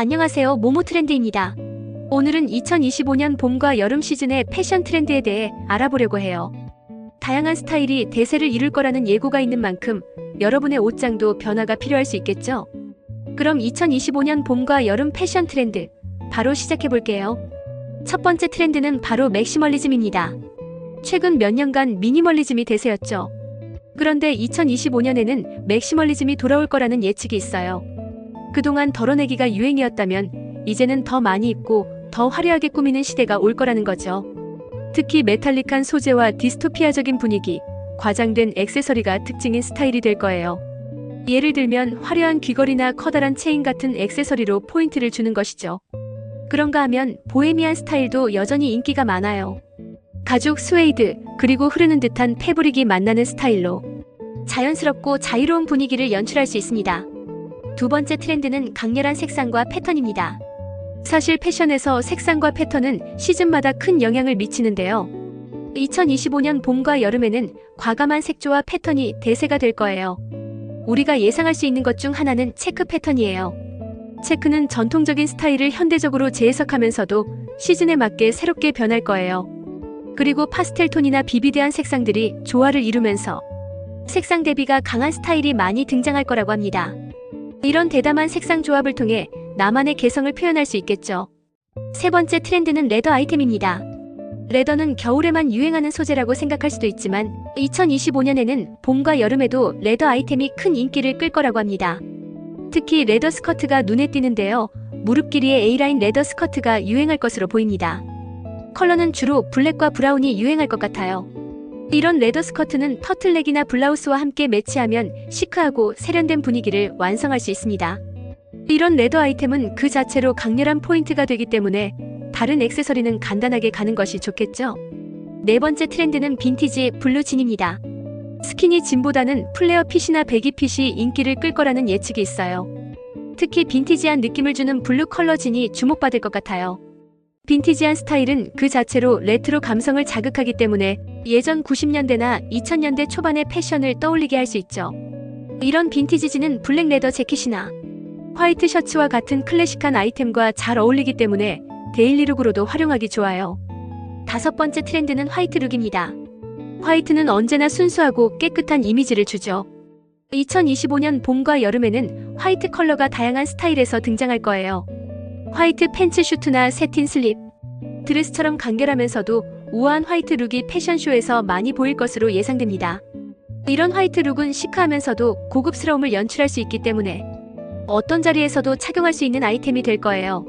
안녕하세요. 모모 트렌드입니다. 오늘은 2025년 봄과 여름 시즌의 패션 트렌드에 대해 알아보려고 해요. 다양한 스타일이 대세를 이룰 거라는 예고가 있는 만큼 여러분의 옷장도 변화가 필요할 수 있겠죠? 그럼 2025년 봄과 여름 패션 트렌드 바로 시작해 볼게요. 첫 번째 트렌드는 바로 맥시멀리즘입니다. 최근 몇 년간 미니멀리즘이 대세였죠. 그런데 2025년에는 맥시멀리즘이 돌아올 거라는 예측이 있어요. 그동안 덜어내기가 유행이었다면 이제는 더 많이 입고 더 화려하게 꾸미는 시대가 올 거라는 거죠. 특히 메탈릭한 소재와 디스토피아적인 분위기, 과장된 액세서리가 특징인 스타일이 될 거예요. 예를 들면 화려한 귀걸이나 커다란 체인 같은 액세서리로 포인트를 주는 것이죠. 그런가 하면 보헤미안 스타일도 여전히 인기가 많아요. 가죽 스웨이드, 그리고 흐르는 듯한 패브릭이 만나는 스타일로 자연스럽고 자유로운 분위기를 연출할 수 있습니다. 두 번째 트렌드는 강렬한 색상과 패턴입니다. 사실 패션에서 색상과 패턴은 시즌마다 큰 영향을 미치는데요. 2025년 봄과 여름에는 과감한 색조와 패턴이 대세가 될 거예요. 우리가 예상할 수 있는 것 중 하나는 체크 패턴이에요. 체크는 전통적인 스타일을 현대적으로 재해석하면서도 시즌에 맞게 새롭게 변할 거예요. 그리고 파스텔 톤이나 비비드한 색상들이 조화를 이루면서 색상 대비가 강한 스타일이 많이 등장할 거라고 합니다. 이런 대담한 색상 조합을 통해 나만의 개성을 표현할 수 있겠죠. 세 번째 트렌드는 레더 아이템입니다. 레더는 겨울에만 유행하는 소재라고 생각할 수도 있지만 2025년에는 봄과 여름에도 레더 아이템이 큰 인기를 끌 거라고 합니다. 특히 레더 스커트가 눈에 띄는데요. 무릎 길이의 A라인 레더 스커트가 유행할 것으로 보입니다. 컬러는 주로 블랙과 브라운이 유행할 것 같아요. 이런 레더 스커트는 터틀넥이나 블라우스와 함께 매치하면 시크하고 세련된 분위기를 완성할 수 있습니다. 이런 레더 아이템은 그 자체로 강렬한 포인트가 되기 때문에 다른 액세서리는 간단하게 가는 것이 좋겠죠. 네 번째 트렌드는 빈티지 블루진입니다. 스키니 진보다는 플레어 핏이나 배기 핏이 인기를 끌 거라는 예측이 있어요. 특히 빈티지한 느낌을 주는 블루 컬러 진이 주목받을 것 같아요. 빈티지한 스타일은 그 자체로 레트로 감성을 자극하기 때문에 예전 90년대나 2000년대 초반의 패션을 떠올리게 할 수 있죠. 이런 빈티지지는 블랙 레더 재킷이나 화이트 셔츠와 같은 클래식한 아이템과 잘 어울리기 때문에 데일리룩으로도 활용하기 좋아요. 다섯 번째 트렌드는 화이트 룩입니다. 화이트는 언제나 순수하고 깨끗한 이미지를 주죠. 2025년 봄과 여름에는 화이트 컬러가 다양한 스타일에서 등장할 거예요. 화이트 팬츠 슈트나 세틴 슬립, 드레스처럼 간결하면서도 우아한 화이트 룩이 패션쇼에서 많이 보일 것으로 예상됩니다. 이런 화이트 룩은 시크하면서도 고급스러움을 연출할 수 있기 때문에 어떤 자리에서도 착용할 수 있는 아이템이 될 거예요.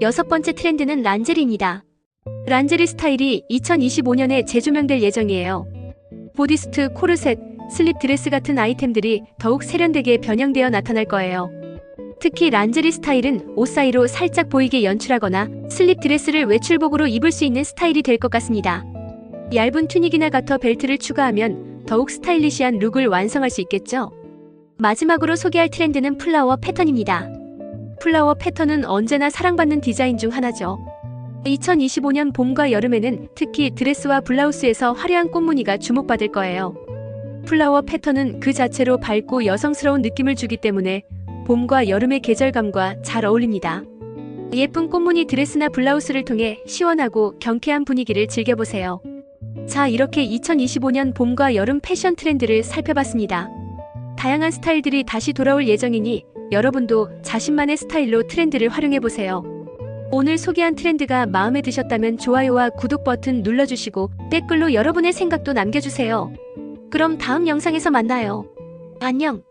여섯 번째 트렌드는 란제리입니다. 란제리 스타일이 2025년에 재조명될 예정이에요. 보디스트, 코르셋, 슬립 드레스 같은 아이템들이 더욱 세련되게 변형되어 나타날 거예요. 특히 란제리 스타일은 옷 사이로 살짝 보이게 연출하거나 슬립 드레스를 외출복으로 입을 수 있는 스타일이 될 것 같습니다. 얇은 튜닉이나 가터 벨트를 추가하면 더욱 스타일리시한 룩을 완성할 수 있겠죠. 마지막으로 소개할 트렌드는 플라워 패턴입니다. 플라워 패턴은 언제나 사랑받는 디자인 중 하나죠. 2025년 봄과 여름에는 특히 드레스와 블라우스에서 화려한 꽃무늬가 주목받을 거예요. 플라워 패턴은 그 자체로 밝고 여성스러운 느낌을 주기 때문에 봄과 여름의 계절감과 잘 어울립니다. 예쁜 꽃무늬 드레스나 블라우스를 통해 시원하고 경쾌한 분위기를 즐겨보세요. 자, 이렇게 2025년 봄과 여름 패션 트렌드를 살펴봤습니다. 다양한 스타일들이 다시 돌아올 예정이니 여러분도 자신만의 스타일로 트렌드를 활용해보세요. 오늘 소개한 트렌드가 마음에 드셨다면 좋아요와 구독 버튼 눌러주시고 댓글로 여러분의 생각도 남겨주세요. 그럼 다음 영상에서 만나요. 안녕.